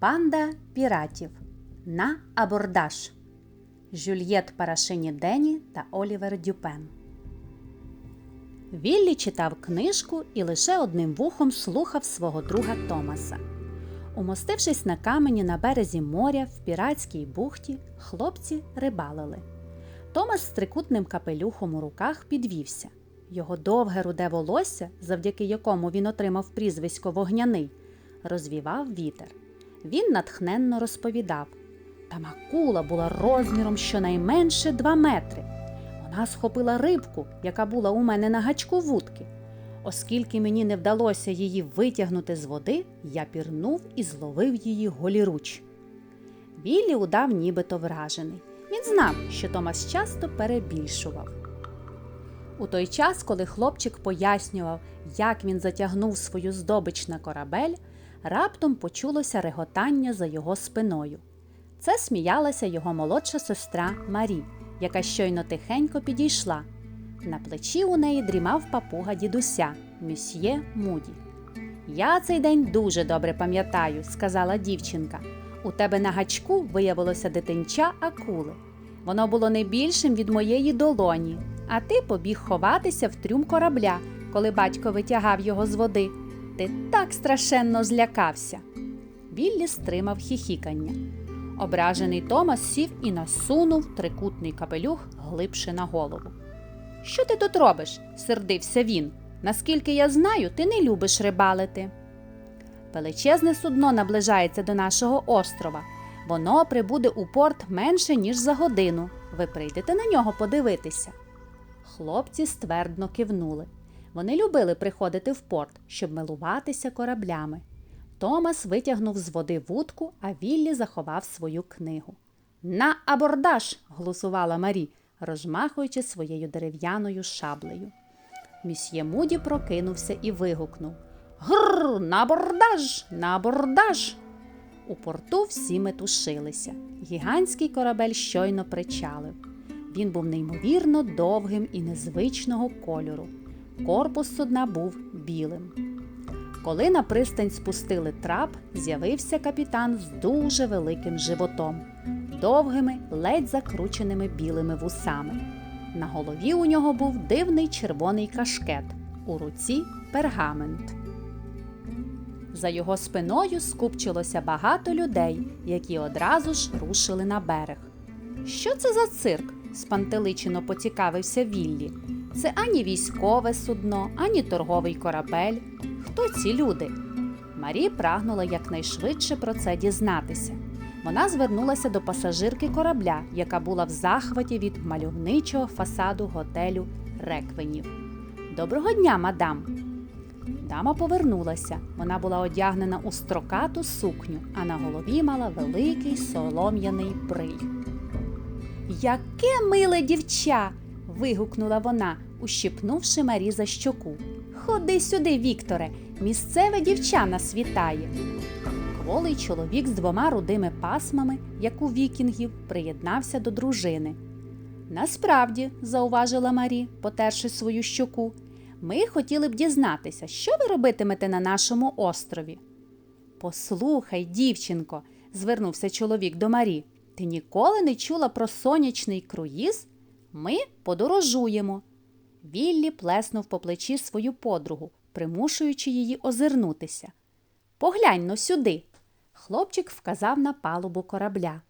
Банда піратів на абордаж. Жюльєт Парашині Дені та Олівер Дюпен. Віллі читав книжку і лише одним вухом слухав свого друга Томаса. Умостившись на камені на березі моря в піратській бухті, хлопці рибалили. Томас з трикутним капелюхом у руках підвівся. Його довге руде волосся, завдяки якому він отримав прізвисько вогняний, розвівав вітер. Він натхненно розповідав. Там акула була розміром щонайменше два метри. Вона схопила рибку, яка була у мене на гачку вудки. Оскільки мені не вдалося її витягнути з води, я пірнув і зловив її голіруч. Віллі удав нібито вражений. Він знав, що Томас часто перебільшував. У той час, коли хлопчик пояснював, як він затягнув свою здобич на корабель, раптом почулося реготання за його спиною. Це сміялася його молодша сестра Марі, яка щойно тихенько підійшла. На плечі у неї дрімав папуга дідуся, мюсьє Муді. Я цей день дуже добре пам'ятаю, сказала дівчинка. У тебе на гачку виявилося дитинча акули. Воно було не більшим від моєї долоні, а ти побіг ховатися в трюм корабля, коли батько витягав його з води. Ти так страшенно злякався. Біллі стримав хіхікання. Ображений Томас сів і насунув трикутний капелюх глибше на голову. Що ти тут робиш? сердився він. Наскільки я знаю, ти не любиш рибалити. Величезне судно наближається до нашого острова. Воно прибуде у порт менше, ніж за годину. Ви прийдете на нього подивитися. Хлопці ствердно кивнули. Вони любили приходити в порт, щоб милуватися кораблями. Томас витягнув з води вудку, а Віллі заховав свою книгу. На абордаж! глусувала Марі, розмахуючи своєю дерев'яною шаблею. Місьє Муді прокинувся і вигукнув Грр, на абордаж! На абордаж! У порту всі метушилися. Гігантський корабель щойно причалив. Він був неймовірно довгим і незвичного кольору. Корпус судна був білим. Коли на пристань спустили трап, з'явився капітан з дуже великим животом, довгими, ледь закрученими білими вусами. На голові у нього був дивний червоний кашкет, у руці пергамент. За його спиною скупчилося багато людей, які одразу ж рушили на берег. Що це за цирк? спантеличено поцікавився Віллі. Це ані військове судно, ані торговий корабель. Хто ці люди? Марі прагнула якнайшвидше про це дізнатися. Вона звернулася до пасажирки корабля, яка була в захваті від мальовничого фасаду готелю Реквенів. Доброго дня, мадам! Дама повернулася. Вона була одягнена у строкату сукню, а на голові мала великий солом'яний бриль. Яке миле дівча. Вигукнула вона, ущипнувши Марі за щоку. Ходи сюди, Вікторе, місцеве дівча нас вітає. Кволий чоловік з двома рудими пасмами, як у вікінгів, приєднався до дружини. Насправді, зауважила Марі, потерши свою щоку, ми хотіли б дізнатися, що ви робитимете на нашому острові. Послухай, дівчинко, звернувся чоловік до Марі. Ти ніколи не чула про сонячний круїз? Ми подорожуємо. Віллі плеснув по плечі свою подругу, примушуючи її озирнутися. Поглянь но сюди. Хлопчик вказав на палубу корабля.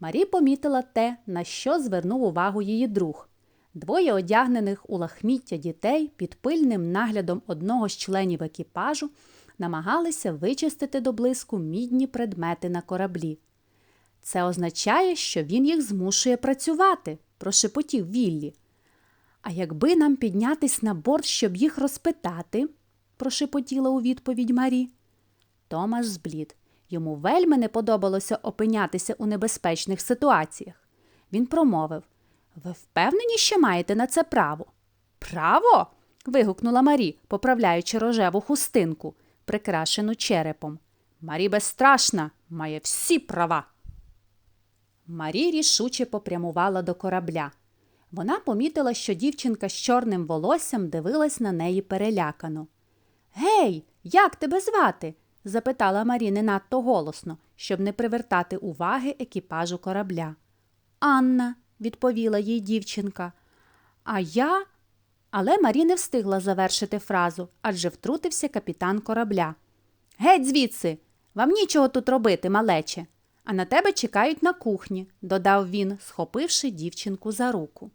Марі помітила те, на що звернув увагу її друг. Двоє одягнених у лахміття дітей під пильним наглядом одного з членів екіпажу намагалися вичистити до блиску мідні предмети на кораблі. Це означає, що він їх змушує працювати, прошепотів Віллі. А якби нам піднятись на борт, щоб їх розпитати, прошепотіла у відповідь Марі. Томас зблід. Йому вельми не подобалося опинятися у небезпечних ситуаціях. Він промовив Ви впевнені, що маєте на це право? Право? вигукнула Марі, поправляючи рожеву хустинку, прикрашену черепом. Марі безстрашна, має всі права. Марі рішуче попрямувала до корабля. Вона помітила, що дівчинка з чорним волоссям дивилась на неї перелякано. Гей, як тебе звати? запитала Марі не надто голосно, щоб не привертати уваги екіпажу корабля. Анна, відповіла їй дівчинка. А я. Але Марі не встигла завершити фразу, адже втрутився капітан корабля. Геть звідси, вам нічого тут робити, малече, а на тебе чекають на кухні, додав він, схопивши дівчинку за руку.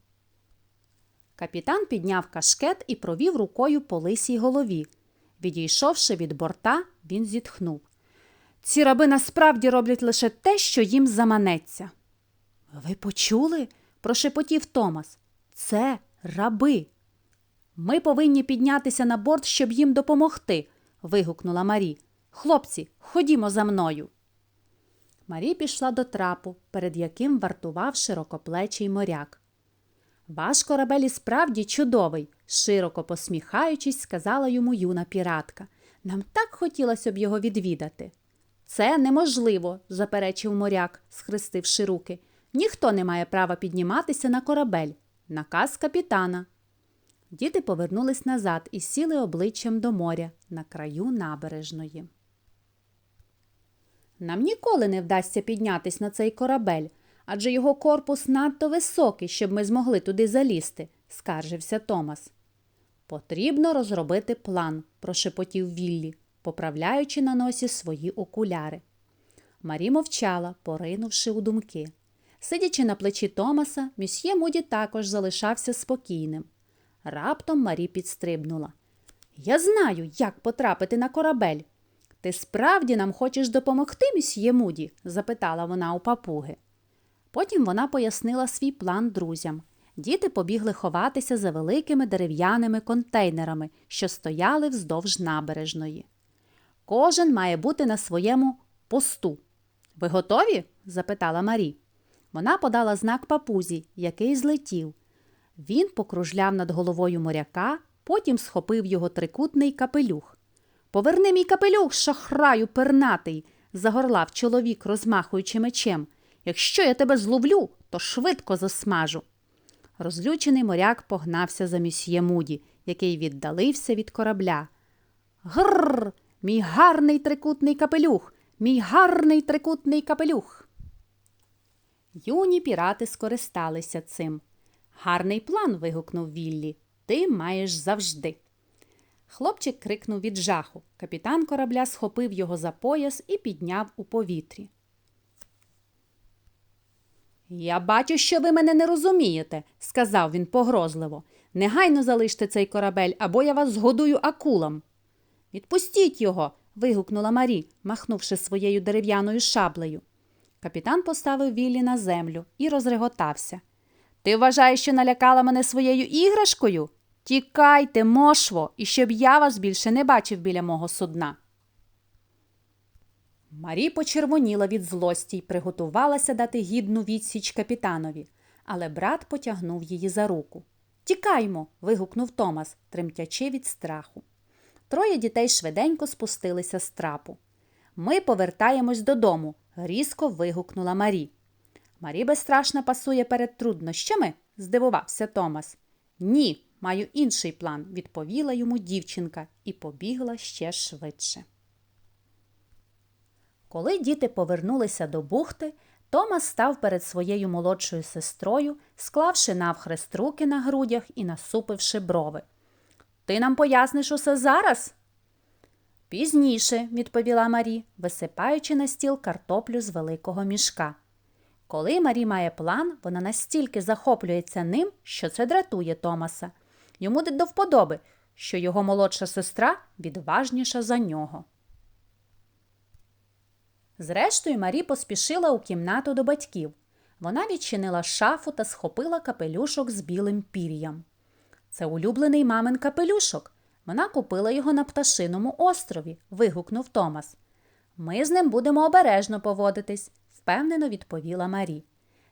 Капітан підняв кашкет і провів рукою по лисій голові. Відійшовши від борта, він зітхнув. Ці раби насправді роблять лише те, що їм заманеться. Ви почули? прошепотів Томас. Це раби. Ми повинні піднятися на борт, щоб їм допомогти. вигукнула Марі. Хлопці, ходімо за мною. Марі пішла до трапу, перед яким вартував широкоплечий моряк. Ваш корабель і справді чудовий, широко посміхаючись, сказала йому юна піратка. Нам так хотілося б його відвідати. Це неможливо, заперечив моряк, схрестивши руки. Ніхто не має права підніматися на корабель. Наказ капітана. Діти повернулись назад і сіли обличчям до моря на краю набережної. Нам ніколи не вдасться піднятись на цей корабель, адже його корпус надто високий, щоб ми змогли туди залізти, скаржився Томас. Потрібно розробити план, прошепотів Віллі, поправляючи на носі свої окуляри. Марі мовчала, поринувши у думки. Сидячи на плечі Томаса, місьє Муді також залишався спокійним. Раптом Марі підстрибнула. Я знаю, як потрапити на корабель. Ти справді нам хочеш допомогти, місьє Муді? запитала вона у папуги. Потім вона пояснила свій план друзям. Діти побігли ховатися за великими дерев'яними контейнерами, що стояли вздовж набережної. Кожен має бути на своєму посту. Ви готові? запитала Марі. Вона подала знак папузі, який злетів. Він покружляв над головою моряка, потім схопив його трикутний капелюх. Поверни мій капелюх, шахраю пернатий, загорлав чоловік, розмахуючи мечем. Якщо я тебе зловлю, то швидко засмажу. Розлючений моряк погнався за місьє Муді, який віддалився від корабля. Гррр, мій гарний трикутний капелюх, мій гарний трикутний капелюх. Юні пірати скористалися цим. Гарний план. вигукнув Віллі. Ти маєш завжди. Хлопчик крикнув від жаху. Капітан корабля схопив його за пояс і підняв у повітрі. Я бачу, що ви мене не розумієте, сказав він погрозливо. Негайно залиште цей корабель, або я вас згодую акулам. Відпустіть його. вигукнула Марі, махнувши своєю дерев'яною шаблею. Капітан поставив Віллі на землю і розреготався. Ти вважаєш, що налякала мене своєю іграшкою? Тікайте, мошво, і щоб я вас більше не бачив біля мого судна. Марі почервоніла від злості й приготувалася дати гідну відсіч капітанові, але брат потягнув її за руку. Тікаймо. вигукнув Томас, тремтячи від страху. Троє дітей швиденько спустилися з трапу. Ми повертаємось додому, різко вигукнула Марі. Марі безстрашно пасує перед труднощами? здивувався Томас. Ні, маю інший план, відповіла йому дівчинка і побігла ще швидше. Коли діти повернулися до бухти, Томас став перед своєю молодшою сестрою, склавши навхрест руки на грудях і насупивши брови. Ти нам поясниш усе зараз? Пізніше, відповіла Марі, висипаючи на стіл картоплю з великого мішка. Коли Марі має план, вона настільки захоплюється ним, що це дратує Томаса. Йому до вподоби, що його молодша сестра відважніша за нього. Зрештою, Марі поспішила у кімнату до батьків. Вона відчинила шафу та схопила капелюшок з білим пір'ям. Це улюблений мамин капелюшок. Вона купила його на пташиному острові, вигукнув Томас. Ми з ним будемо обережно поводитись, впевнено відповіла Марі.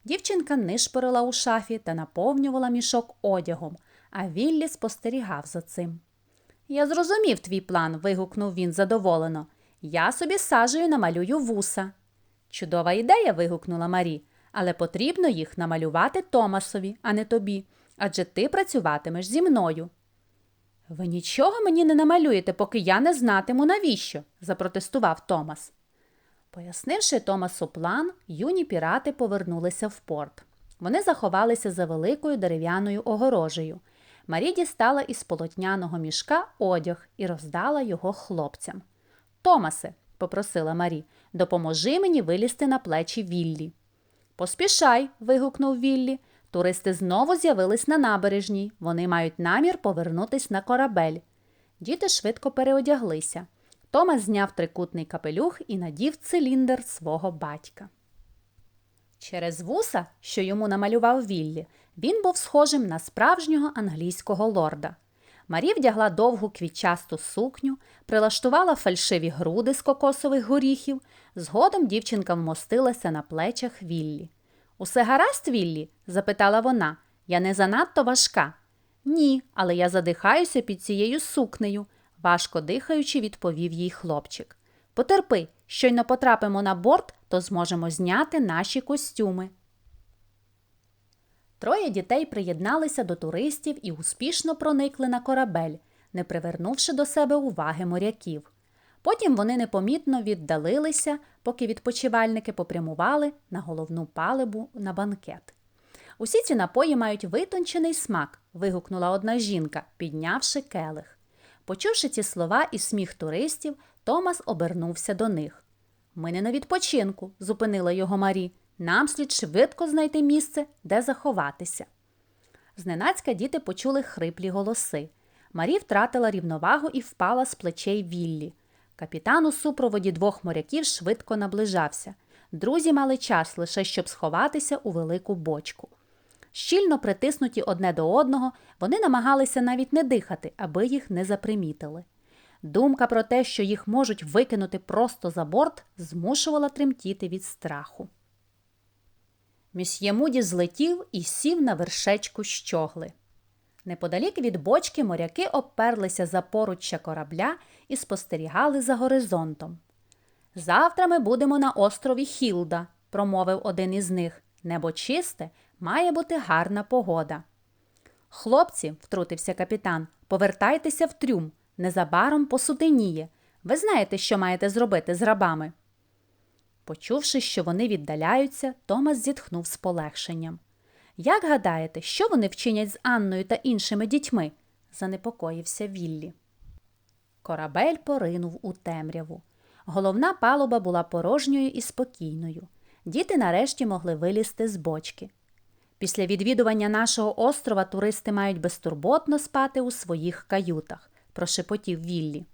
Дівчинка нишпорила у шафі та наповнювала мішок одягом, а Віллі спостерігав за цим. Я зрозумів твій план, вигукнув він задоволено. Я собі сажею намалюю вуса. Чудова ідея. вигукнула Марі, але потрібно їх намалювати Томасові, а не тобі, адже ти працюватимеш зі мною. Ви нічого мені не намалюєте, поки я не знатиму, навіщо? запротестував Томас. Пояснивши Томасу план, юні пірати повернулися в порт. Вони заховалися за великою дерев'яною огорожею. Марі дістала із полотняного мішка одяг і роздала його хлопцям. Томасе, попросила Марі, допоможи мені вилізти на плечі Віллі. Поспішай. вигукнув Віллі. Туристи знову з'явились на набережній. Вони мають намір повернутись на корабель. Діти швидко переодяглися. Томас зняв трикутний капелюх і надів циліндр свого батька. Через вуса, що йому намалював Віллі, він був схожим на справжнього англійського лорда. Марі вдягла довгу квітчасту сукню, прилаштувала фальшиві груди з кокосових горіхів. Згодом дівчинка вмостилася на плечах Віллі. Усе гаразд, Віллі? запитала вона. Я не занадто важка. Ні, але я задихаюся під цією сукнею, важко дихаючи, відповів їй хлопчик. Потерпи, щойно потрапимо на борт, то зможемо зняти наші костюми. Троє дітей приєдналися до туристів і успішно проникли на корабель, не привернувши до себе уваги моряків. Потім вони непомітно віддалилися, поки відпочивальники попрямували на головну палибу на банкет. Усі ці напої мають витончений смак, вигукнула одна жінка, піднявши келих. Почувши ці слова і сміх туристів, Томас обернувся до них. Ми не на відпочинку, зупинила його Марі. Нам слід швидко знайти місце, де заховатися. Зненацька діти почули хриплі голоси. Марі втратила рівновагу і впала з плечей Віллі. Капітан у супроводі двох моряків швидко наближався. Друзі мали час лише щоб сховатися у велику бочку. Щільно притиснуті одне до одного, вони намагалися навіть не дихати, аби їх не запримітили. Думка про те, що їх можуть викинути просто за борт, змушувала тремтіти від страху. Місьє Муді злетів і сів на вершечку щогли. Неподалік від бочки моряки обперлися за поруччя корабля і спостерігали за горизонтом. Завтра ми будемо на острові Хілда, промовив один із них. Небо чисте, має бути гарна погода. Хлопці, втрутився капітан, повертайтеся в трюм. Незабаром посутеніє. Ви знаєте, що маєте зробити з рабами. Почувши, що вони віддаляються, Томас зітхнув з полегшенням. Як гадаєте, що вони вчинять з Анною та іншими дітьми? занепокоївся Віллі. Корабель поринув у темряву. Головна палуба була порожньою і спокійною. Діти нарешті могли вилізти з бочки. Після відвідування нашого острова туристи мають безтурботно спати у своїх каютах, прошепотів Віллі.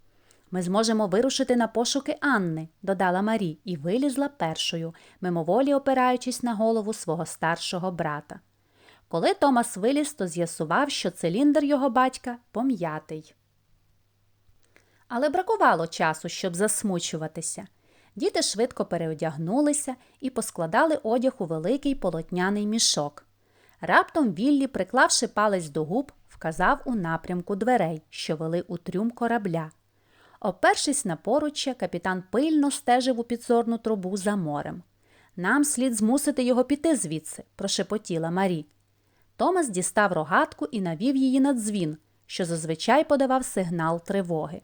Ми зможемо вирушити на пошуки Анни, додала Марі, і вилізла першою, мимоволі опираючись на голову свого старшого брата. Коли Томас виліз, то з'ясував, що циліндр його батька пом'ятий. Але бракувало часу, щоб засмучуватися. Діти швидко переодягнулися і поскладали одяг у великий полотняний мішок. Раптом Віллі, приклавши палець до губ, вказав у напрямку дверей, що вели у трюм корабля. Опершись на поруччя, капітан пильно стежив у підзорну трубу за морем. Нам слід змусити його піти звідси, прошепотіла Марі. Томас дістав рогатку і навів її на дзвін, що зазвичай подавав сигнал тривоги.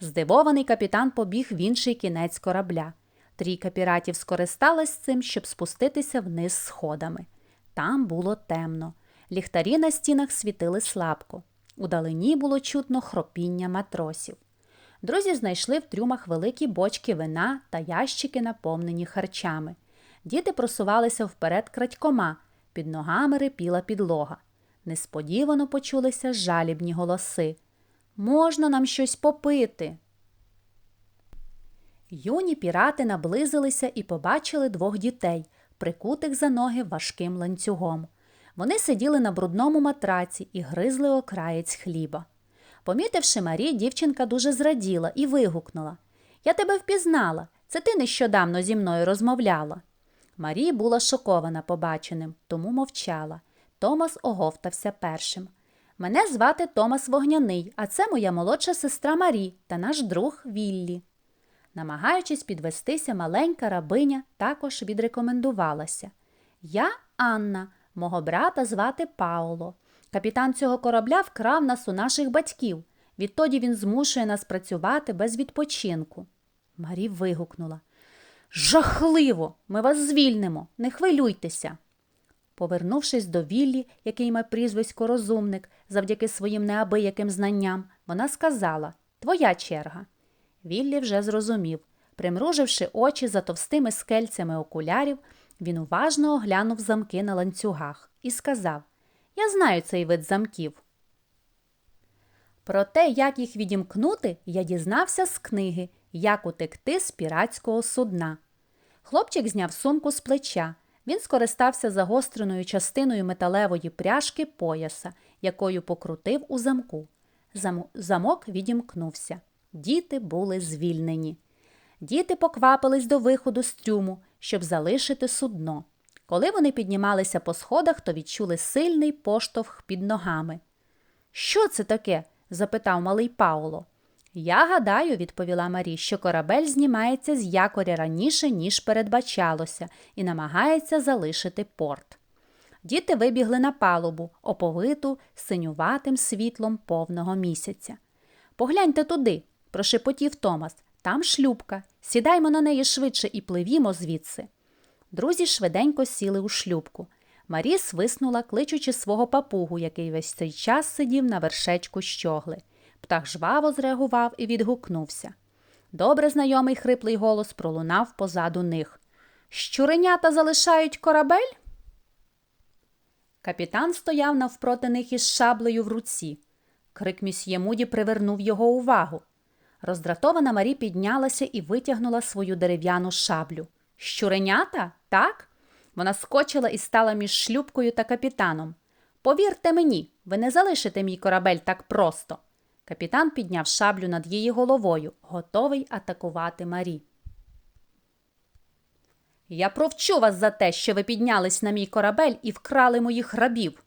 Здивований капітан побіг в інший кінець корабля. Трійка піратів скористалась цим, щоб спуститися вниз сходами. Там було темно. Ліхтарі на стінах світили слабко. Удалині було чутно хропіння матросів. Друзі знайшли в трюмах великі бочки вина та ящики, наповнені харчами. Діти просувалися вперед крадькома, під ногами рипіла підлога. Несподівано почулися жалібні голоси. Можна нам щось попити? Юні пірати наблизилися і побачили двох дітей, прикутих за ноги важким ланцюгом. Вони сиділи на брудному матраці і гризли окраєць хліба. Помітивши Марі, дівчинка дуже зраділа і вигукнула Я тебе впізнала. Це ти нещодавно зі мною розмовляла. Марі була шокована побаченим, тому мовчала. Томас оговтався першим. Мене звати Томас Вогняний, а це моя молодша сестра Марі та наш друг Віллі. Намагаючись підвестися, маленька рабиня також відрекомендувалася. Я Анна, мого брата звати Пауло. Капітан цього корабля вкрав нас у наших батьків. Відтоді він змушує нас працювати без відпочинку. Марі вигукнула. Жахливо! Ми вас звільнимо, не хвилюйтеся. Повернувшись до Віллі, який має прізвисько розумник, завдяки своїм неабияким знанням, вона сказала Твоя черга. Віллі вже зрозумів. Примруживши очі за товстими скельцями окулярів, він уважно оглянув замки на ланцюгах і сказав Я знаю цей вид замків. Про те, як їх відімкнути, я дізнався з книги Як утекти з піратського судна. Хлопчик зняв сумку з плеча. Він скористався загостреною частиною металевої пряжки пояса, якою покрутив у замку. Замок відімкнувся. Діти були звільнені. Діти поквапились до виходу з трюму, щоб залишити судно. Коли вони піднімалися по сходах, то відчули сильний поштовх під ногами. Що це таке? запитав малий Пауло. Я гадаю, відповіла Марі, що корабель знімається з якоря раніше, ніж передбачалося, і намагається залишити порт. Діти вибігли на палубу, оповиту синюватим світлом повного місяця. Погляньте туди, прошепотів Томас. Там шлюбка. Сідаймо на неї швидше і пливімо звідси. Друзі швиденько сіли у шлюбку. Марі свиснула, кличучи свого папугу, який весь цей час сидів на вершечку щогли. Птах жваво зреагував і відгукнувся. Добре знайомий хриплий голос пролунав позаду них. Щуренята залишають корабель? Капітан стояв навпроти них із шаблею в руці. Крик місьє Муді привернув його увагу. Роздратована Марі піднялася і витягнула свою дерев'яну шаблю. Щуренята? Так? Вона скочила і стала між шлюбкою та капітаном. Повірте мені, ви не залишите мій корабель так просто. Капітан підняв шаблю над її головою, готовий атакувати Марі. Я провчу вас за те, що ви піднялись на мій корабель і вкрали моїх рабів.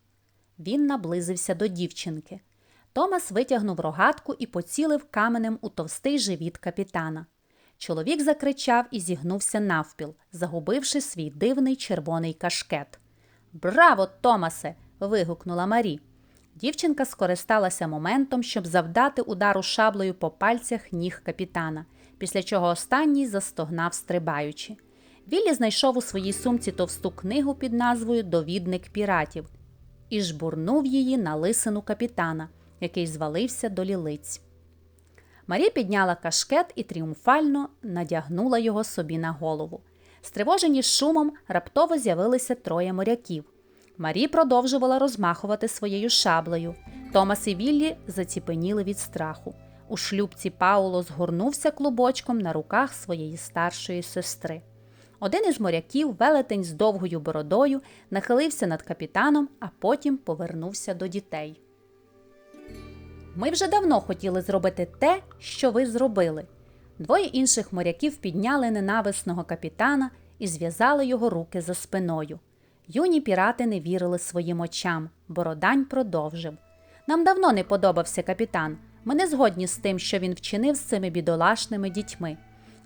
Він наблизився до дівчинки. Томас витягнув рогатку і поцілив каменем у товстий живіт капітана. Чоловік закричав і зігнувся навпіл, загубивши свій дивний червоний кашкет. Браво, Томасе! вигукнула Марі. Дівчинка скористалася моментом, щоб завдати удару шаблею по пальцях ніг капітана, після чого останній застогнав, стрибаючи. Віллі знайшов у своїй сумці товсту книгу під назвою Довідник піратів і жбурнув її на лисину капітана, який звалився до лілиць. Марі підняла кашкет і тріумфально надягнула його собі на голову. Стривожені шумом раптово з'явилися троє моряків. Марі продовжувала розмахувати своєю шаблею. Томас і Віллі заціпеніли від страху. У шлюбці Пауло згорнувся клубочком на руках своєї старшої сестри. Один із моряків, велетень з довгою бородою, нахилився над капітаном, а потім повернувся до дітей. Ми вже давно хотіли зробити те, що ви зробили. Двоє інших моряків підняли ненависного капітана і зв'язали його руки за спиною. Юні пірати не вірили своїм очам. Бородань продовжив. Нам давно не подобався капітан. Ми не згодні з тим, що він вчинив з цими бідолашними дітьми.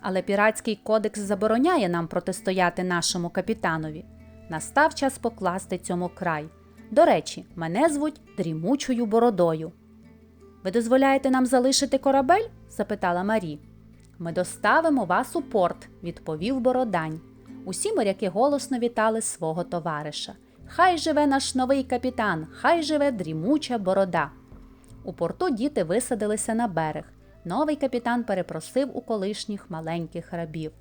Але піратський кодекс забороняє нам протистояти нашому капітанові. Настав час покласти цьому край. До речі, мене звуть дрімучою бородою. Ви дозволяєте нам залишити корабель? запитала Марі. Ми доставимо вас у порт, відповів Бородань. Усі моряки голосно вітали свого товариша. Хай живе наш новий капітан, хай живе дрімуча борода. У порту діти висадилися на берег. Новий капітан перепросив у колишніх маленьких рабів.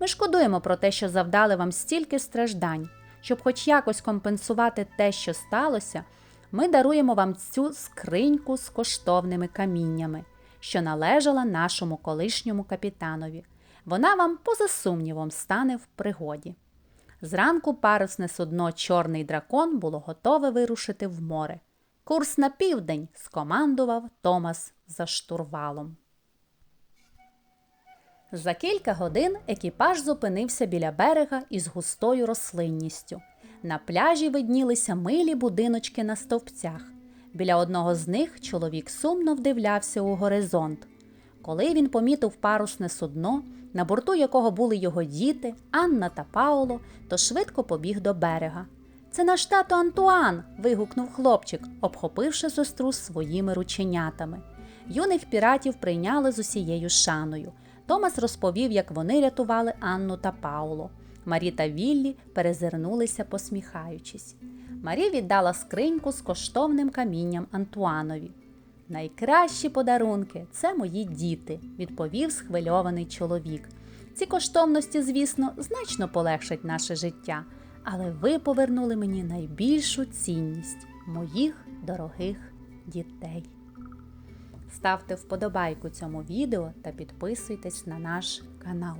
Ми шкодуємо про те, що завдали вам стільки страждань. Щоб хоч якось компенсувати те, що сталося, ми даруємо вам цю скриньку з коштовними каміннями, що належала нашому колишньому капітанові. Вона вам, поза сумнівом, стане в пригоді. Зранку парусне судно Чорний дракон було готове вирушити в море. Курс на південь скомандував Томас за штурвалом. За кілька годин екіпаж зупинився біля берега із густою рослинністю. На пляжі виднілися милі будиночки на стовпцях. Біля одного з них чоловік сумно вдивлявся у горизонт. Коли він помітив парусне судно, на борту якого були його діти, Анна та Пауло, то швидко побіг до берега. Це наш тато Антуан. вигукнув хлопчик, обхопивши сестру своїми рученятами. Юних піратів прийняли з усією шаною. Томас розповів, як вони рятували Анну та Пауло. Марі та Віллі перезирнулися, посміхаючись. Марі віддала скриньку з коштовним камінням Антуанові. Найкращі подарунки це мої діти, відповів схвильований чоловік. Ці коштовності, звісно, значно полегшать наше життя, але ви повернули мені найбільшу цінність моїх дорогих дітей. Ставте вподобайку цьому відео та підписуйтесь на наш канал.